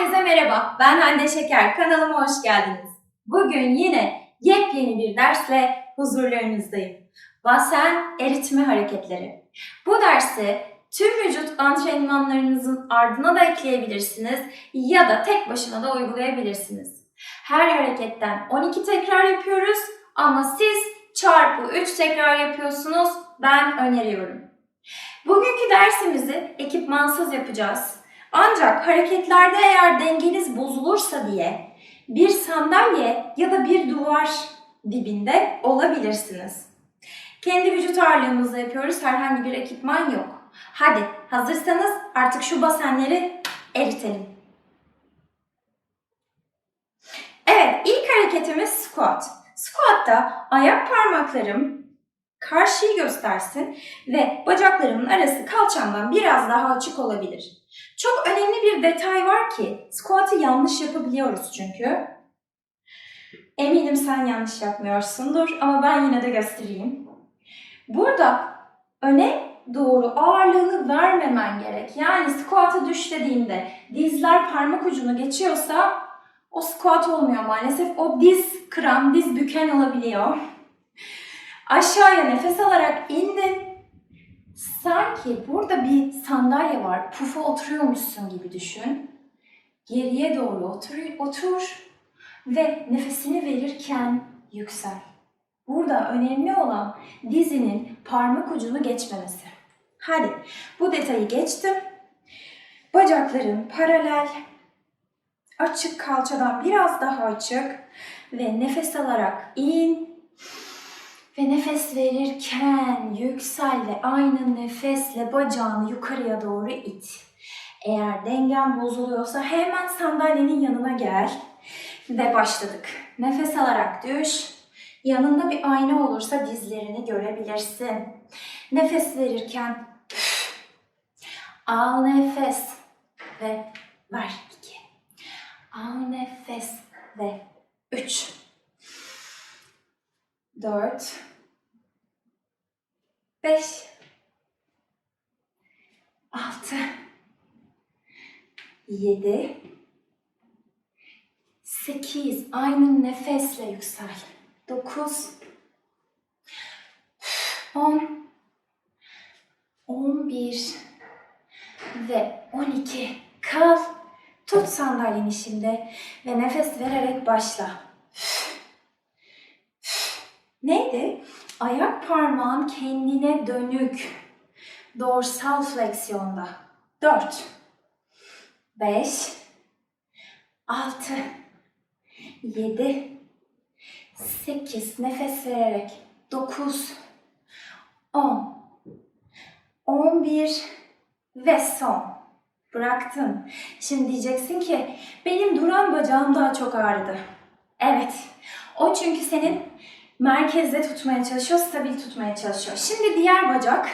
Herkese merhaba, ben Hande Şeker. Kanalıma hoş geldiniz. Bugün yine yepyeni bir dersle huzurlarınızdayım. Basen eritme hareketleri. Bu dersi tüm vücut antrenmanlarınızın ardına da ekleyebilirsiniz ya da tek başına da uygulayabilirsiniz. Her hareketten 12 tekrar yapıyoruz ama siz çarpı 3 tekrar yapıyorsunuz. Ben öneriyorum. Bugünkü dersimizi ekipmansız yapacağız. Ancak hareketlerde eğer dengeniz bozulursa diye bir sandalye ya da bir duvar dibinde olabilirsiniz. Kendi vücut ağırlığımızla yapıyoruz. Herhangi bir ekipman yok. Hadi hazırsanız artık şu basenleri eritelim. Evet ilk hareketimiz squat. Squat'ta ayak parmaklarım karşıyı göstersin ve bacaklarımın arası kalçamdan biraz daha açık olabilir. Çok önemli bir detay var ki squat'ı yanlış yapabiliyoruz çünkü. Eminim sen yanlış yapmıyorsundur ama ben yine de göstereyim. Burada öne doğru ağırlığını vermemen gerek. Yani squat'a düş dediğimde dizler parmak ucunu geçiyorsa o squat olmuyor maalesef. O diz kıran, diz büken olabiliyor. Aşağıya nefes alarak indin. Sanki burada bir sandalye var. Pufa oturuyormuşsun gibi düşün. Geriye doğru otur, otur ve nefesini verirken yüksel. Burada önemli olan dizinin parmak ucunu geçmemesi. Hadi bu detayı geçtim. Bacakların paralel, açık kalçadan biraz daha açık ve nefes alarak in ve nefes verirken yüksel ve aynı nefesle bacağını yukarıya doğru it. Eğer dengen bozuluyorsa hemen sandalyenin yanına gel ve başladık. Nefes alarak düş. Yanında bir ayna olursa dizlerini görebilirsin. Nefes verirken al nefes ve ver iki. Al nefes ve üç. Dört. Beş. Altı. Yedi. Sekiz. Aynı nefesle yüksel. Dokuz. On. On bir. Ve on iki. Kal. Tut sandalyeni şimdi ve nefes vererek başla. Neydi? Ayak parmağın kendine dönük. Dorsal fleksiyonda. 4 5 6 7 8 nefes vererek 9 10 11 ve son. Bıraktın. Şimdi diyeceksin ki benim duran bacağım daha çok ağrıdı. Evet. O çünkü senin merkezde tutmaya çalışıyor, stabil tutmaya çalışıyor. Şimdi diğer bacak.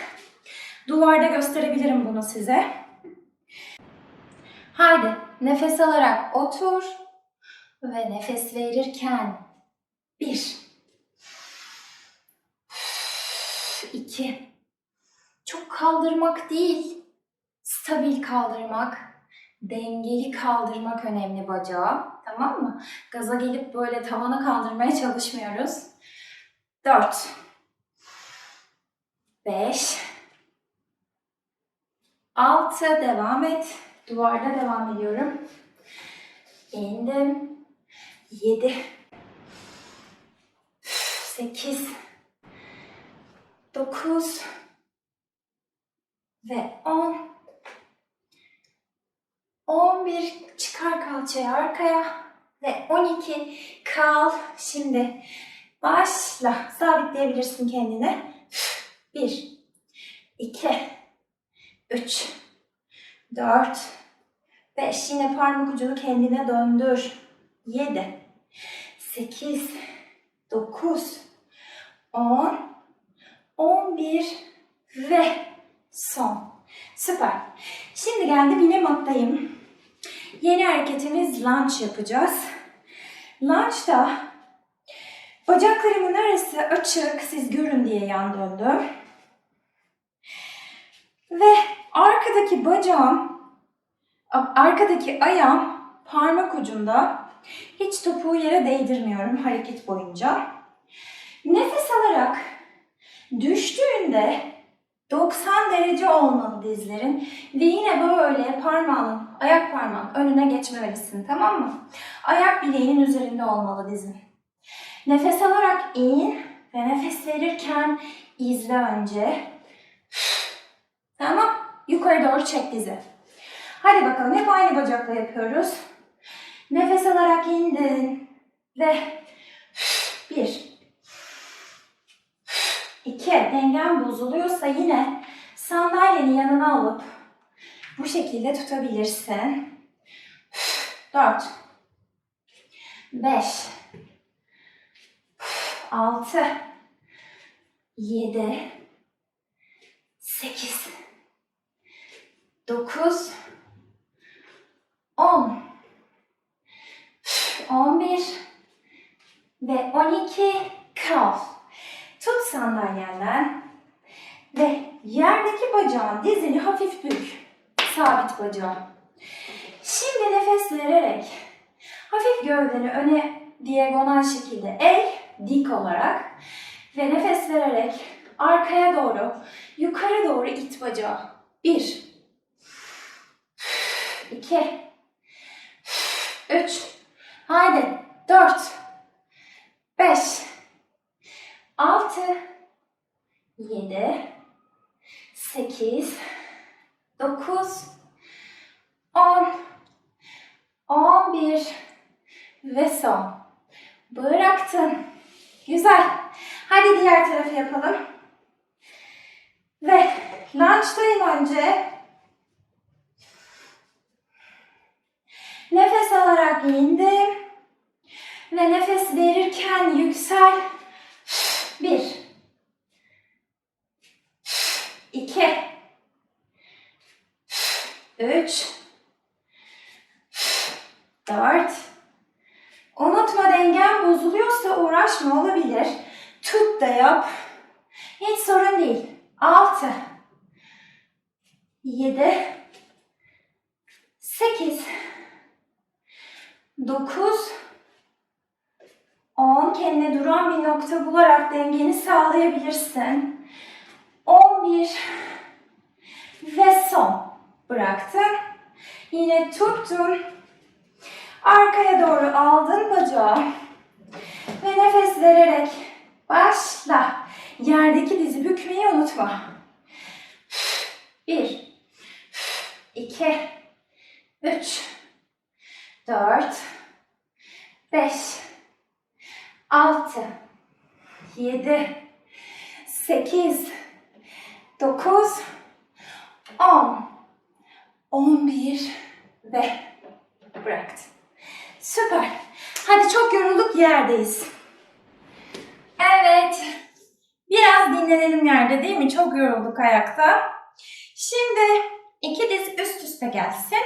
Duvarda gösterebilirim bunu size. Haydi nefes alarak otur ve nefes verirken bir, iki, çok kaldırmak değil, stabil kaldırmak, dengeli kaldırmak önemli bacağı. Tamam mı? Gaza gelip böyle tavana kaldırmaya çalışmıyoruz. 4 5 6 devam et. Duvarda devam ediyorum. İndim. 7 8 9 ve 10 11 çıkar kalçayı arkaya. Ve 12 kal. Şimdi Başla. Sabitleyebilirsin kendini. 1, 2, 3, 4, 5. Yine parmak ucunu kendine döndür. 7, 8, 9, 10, 11 ve son. Süper. Şimdi geldim yine mattayım. Yeni hareketimiz lunge yapacağız. Lunge'da Bacaklarımın arası açık, siz görün diye yan döndüm. Ve arkadaki bacağım, arkadaki ayağım parmak ucunda hiç topuğu yere değdirmiyorum hareket boyunca. Nefes alarak düştüğünde 90 derece olmalı dizlerin ve yine böyle parmağının, ayak parmağın önüne geçmemelisin tamam mı? Ayak bileğinin üzerinde olmalı dizin. Nefes alarak in ve nefes verirken izle önce. Tamam. Yukarı doğru çek dizi. Hadi bakalım hep aynı bacakla yapıyoruz. Nefes alarak indin ve bir, iki, dengen bozuluyorsa yine sandalyeni yanına alıp bu şekilde tutabilirsin. Dört, beş, altı, yedi, sekiz, dokuz, on, on bir. Ve on iki. Kal. Tut sandalyenden ve yerdeki bacağın dizini hafif bük. Sabit bacağın. Şimdi nefes vererek hafif gövdeni öne diagonal şekilde eğ, dik olarak ve nefes vererek arkaya doğru, yukarı doğru it bacağı. Bir, iki, üç, haydi. Dört, beş, altı, yedi, sekiz, dokuz, on, on bir ve son. Bıraktın. Güzel. Hadi diğer tarafı yapalım. Ve lunge'dayım önce. Nefes alarak indim. Ve nefes verirken yüksel. Bir. iki, Üç. Dört. Unutma dengen bozuluyorsa uğraşma olabilir. Tut da yap. Hiç sorun değil. Altı. Yedi. Sekiz. Dokuz. On. Kendine duran bir nokta bularak dengeni sağlayabilirsin. On bir. Ve son. Bıraktın. Yine tuttun. Arkaya doğru aldın bacağı. Ve nefes vererek başla. Yerdeki dizi bükmeyi unutma. Bir, iki, üç, dört, beş, altı, yedi, sekiz, dokuz, on, on bir ve bıraktın. Süper. Hadi çok yorulduk yerdeyiz. Evet. Biraz dinlenelim yerde değil mi? Çok yorulduk ayakta. Şimdi iki diz üst üste gelsin.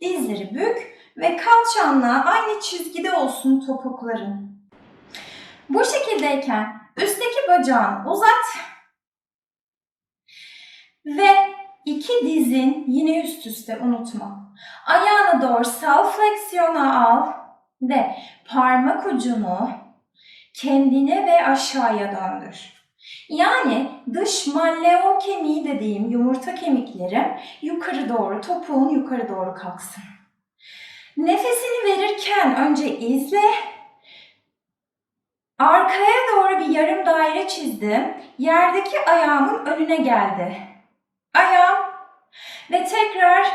Dizleri bük ve kalçanla aynı çizgide olsun topukların. Bu şekildeyken üstteki bacağını uzat ve iki dizin yine üst üste unutma. Ayağını dorsal fleksiyona al ve parmak ucunu kendine ve aşağıya döndür. Yani dış malleol kemiği dediğim yumurta kemikleri yukarı doğru, topuğun yukarı doğru kalksın. Nefesini verirken önce izle. Arkaya doğru bir yarım daire çizdim. Yerdeki ayağımın önüne geldi. Ayağım ve tekrar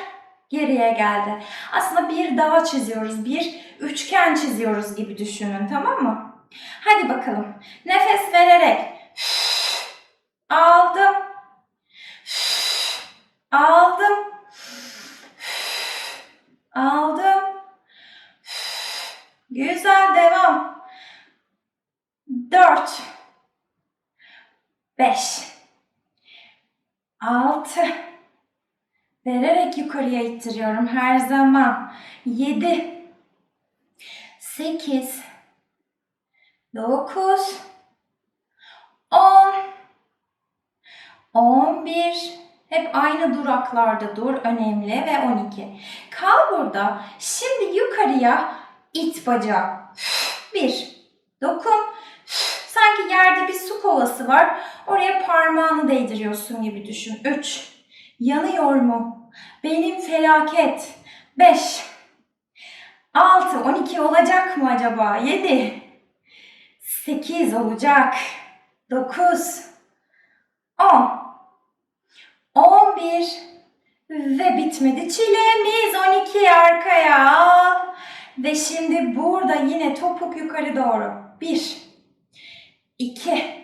geriye geldi. Aslında bir dağ çiziyoruz, bir üçgen çiziyoruz gibi düşünün tamam mı? Hadi bakalım. Nefes vererek aldım. Aldım. Aldım. Güzel devam. Dört. Beş. Altı. Vererek yukarıya ittiriyorum her zaman. Yedi. Sekiz. Dokuz. On. On bir. Hep aynı duraklarda dur. Önemli ve 12. Kal burada. Şimdi yukarıya it bacağı. Bir. Dokun. Sanki yerde bir su kovası var. Oraya parmağını değdiriyorsun gibi düşün. 3. Yanıyor mu? Benim felaket. 5. 6. 12 olacak mı acaba? 7. 8 olacak. 9. 10. 11. Ve bitmedi çilemiz. 12 arkaya. Ve şimdi burada yine topuk yukarı doğru. 1. 2.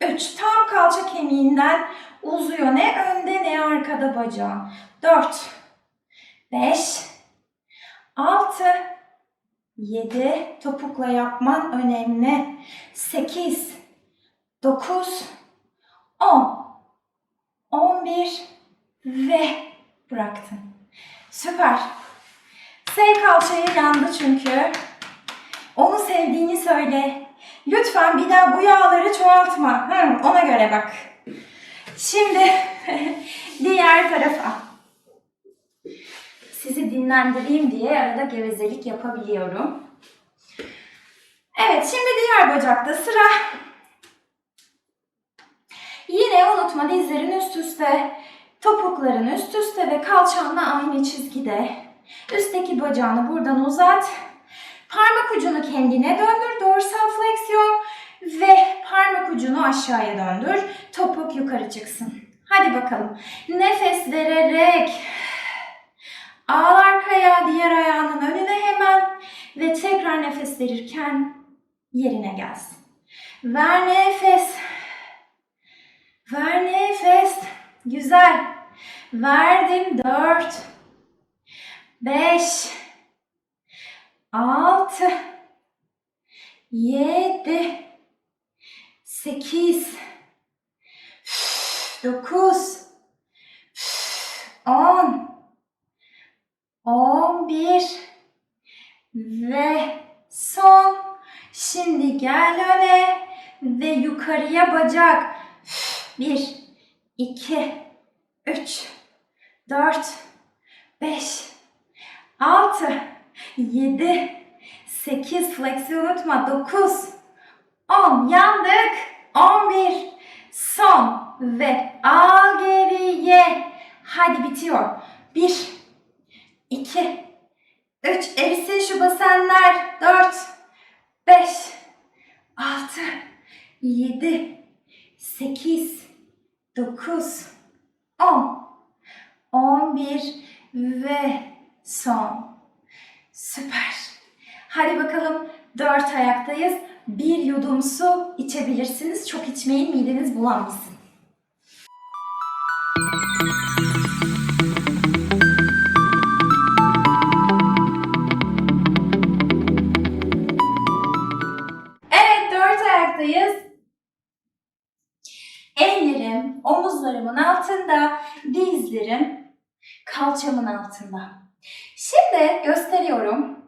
3. Tam kalça kemiğinden uzuyor. Ne önde ne arkada bacağın. 4. 5. 6. 7. Topukla yapman önemli. 8. 9. 10. 11. Ve bıraktın. Süper. Sev kalçayı yandı çünkü. Onu sevdiğini söyle. Lütfen bir daha bu yağları çoğaltma. Hı, ona göre bak. Şimdi diğer tarafa. Sizi dinlendireyim diye arada gevezelik yapabiliyorum. Evet, şimdi diğer bacakta sıra. Yine unutma dizlerin üst üste, topukların üst üste ve kalçanla aynı çizgide. Üstteki bacağını buradan uzat. Parmak ucunu kendine döndür. Dorsal fleksiyon ve parmak ucunu aşağıya döndür. Topuk yukarı çıksın. Hadi bakalım. Nefes vererek Al arkaya diğer ayağının önüne hemen ve tekrar nefes verirken yerine gelsin. Ver nefes. Ver nefes. Güzel. Verdim. Dört. Beş. Altı. Yedi. Sekiz. Dokuz. On. 11 ve son. Şimdi gel öne ve yukarıya bacak. 1 2 3 4 5 6 7 8 fleksi unutma 9 10 yandık 11 son ve al geriye hadi bitiyor 1 2, 3, erisin şu basenler. 4, 5, 6, 7, 8, 9, 10, 11 ve son. Süper. Hadi bakalım dört ayaktayız. Bir yudum su içebilirsiniz. Çok içmeyin mideniz bulanmasın. Evet, dört ayaktayız. Ellerim omuzlarımın altında, dizlerim kalçamın altında. Şimdi gösteriyorum.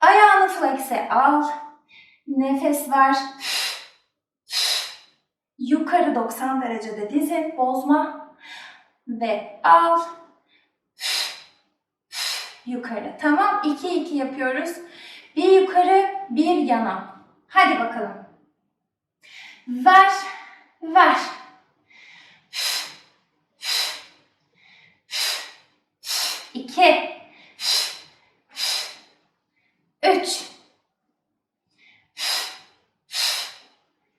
Ayağını flex'e al. Nefes ver. Yukarı 90 derecede dizin, bozma. Ve al. Yukarı. Tamam, 2-2 yapıyoruz. Bir yukarı, bir yana. Hadi bakalım. Ver, ver. İki. Üç.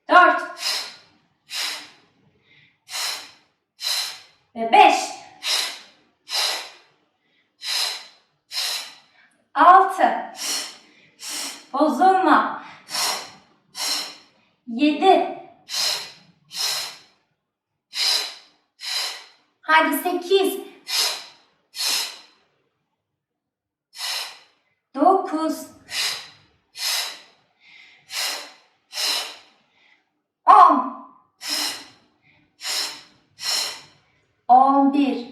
Dört. Ve beş. Altı. Bozulma. Yedi. Hadi sekiz. Dokuz. On. On bir.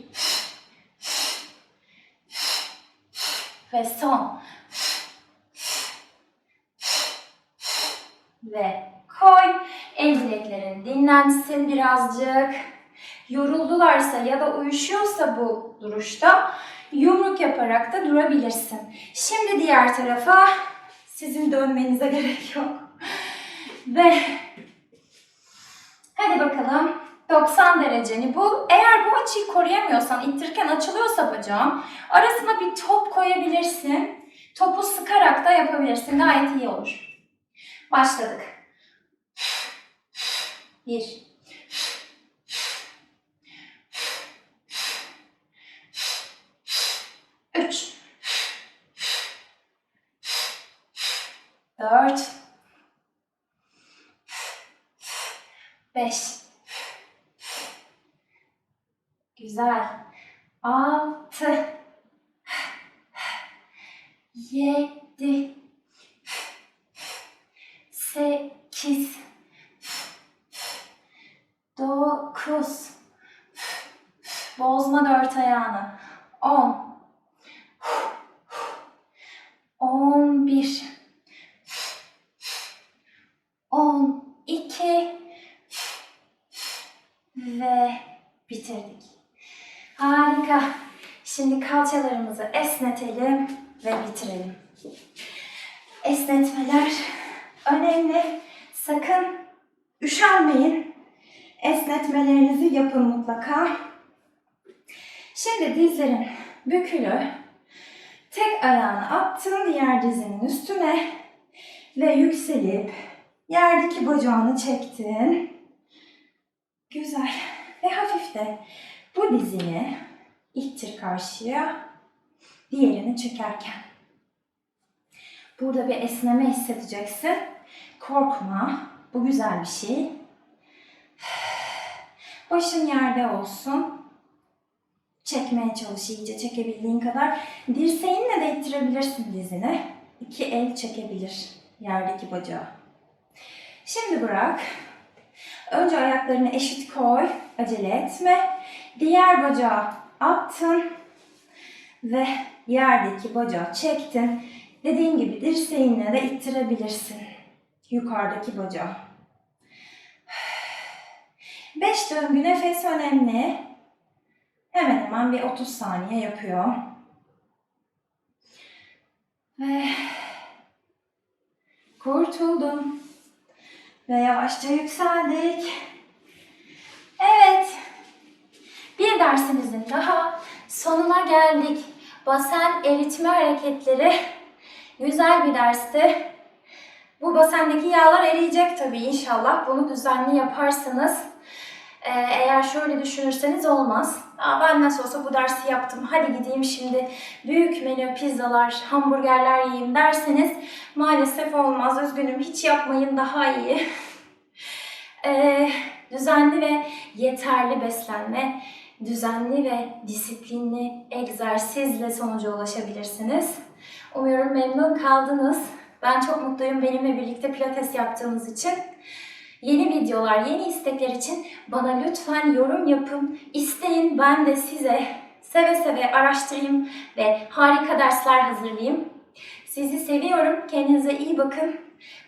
Ve son. Ve koy. El bileklerin dinlensin birazcık. yoruldularsa ya da uyuşuyorsa bu duruşta yumruk yaparak da durabilirsin. Şimdi diğer tarafa sizin dönmenize gerek yok. Ve hadi bakalım 90 dereceni bul. Eğer bu açıyı koruyamıyorsan, ittirirken açılıyorsa bacağım, arasına bir top koyabilirsin. Topu sıkarak da yapabilirsin. Gayet iyi olur. Başladık. Bir. Üç. Dört. Beş. Güzel. Altı. Yedi. Sekiz. Dokuz. Bozma dört ayağını. On. On bir. On iki. Ve bitirdik. Harika. Şimdi kalçalarımızı esnetelim ve bitirelim. Esnetmeler Esnetmelerinizi yapın mutlaka. Şimdi dizlerin bükülü. Tek ayağını attın diğer dizinin üstüne ve yükselip yerdeki bacağını çektin. Güzel. Ve hafif de bu dizini ittir karşıya. Diğerini çekerken. Burada bir esneme hissedeceksin. Korkma. Bu güzel bir şey. Başın yerde olsun. Çekmeye çalış iyice çekebildiğin kadar. Dirseğinle de ittirebilirsin dizini. İki el çekebilir yerdeki bacağı. Şimdi bırak. Önce ayaklarını eşit koy. Acele etme. Diğer bacağı attın. Ve yerdeki bacağı çektin. Dediğim gibi dirseğinle de ittirebilirsin. Yukarıdaki bacağı. Beş döngü nefes önemli. Hemen hemen bir 30 saniye yapıyor. Ve kurtuldum. Ve yavaşça yükseldik. Evet. Bir dersimizin daha sonuna geldik. Basen eritme hareketleri güzel bir dersti. Bu basendeki yağlar eriyecek tabii inşallah. Bunu düzenli yaparsanız ee, eğer şöyle düşünürseniz olmaz. Aa, ben nasıl olsa bu dersi yaptım. Hadi gideyim şimdi büyük menü pizzalar, hamburgerler yiyeyim derseniz maalesef olmaz. Üzgünüm hiç yapmayın daha iyi. Ee, düzenli ve yeterli beslenme, düzenli ve disiplinli egzersizle sonuca ulaşabilirsiniz. Umuyorum memnun kaldınız. Ben çok mutluyum benimle birlikte pilates yaptığınız için. Yeni videolar, yeni istekler için bana lütfen yorum yapın. İsteyin ben de size seve seve araştırayım ve harika dersler hazırlayayım. Sizi seviyorum. Kendinize iyi bakın.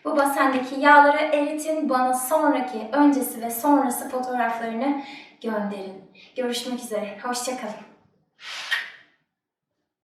Bu basendeki yağları eritin. Bana sonraki, öncesi ve sonrası fotoğraflarını gönderin. Görüşmek üzere. Hoşçakalın.